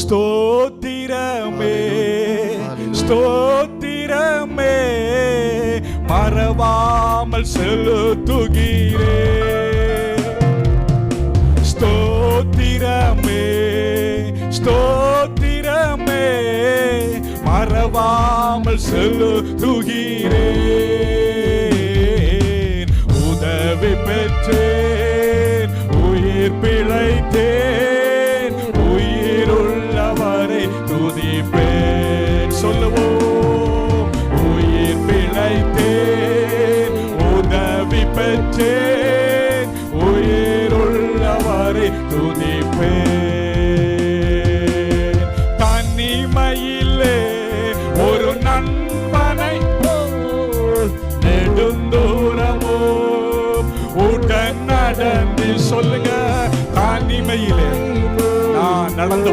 ஸ்தோத்திரமே ஸ்தோத்திரமே மறவாமல் செலுத்துகிறே. ஸ்தோத்திரமே ஸ்தோத்திரமே மறவாமல் செலுத்துகிறேன். உதவி பெற்றேன் துதிப்பேன் சொல்லுவோம் உயிர் பிழைத்தேன் உதவி பெற்றேன் உயிருள்ளவரை துதிப்பேன். தனிமையிலே ஒரு நண்பனை போல் நெடுந்தூரமோ உடன் நடந்து சொல்லுங்க. தனிமையிலே நான் நடந்து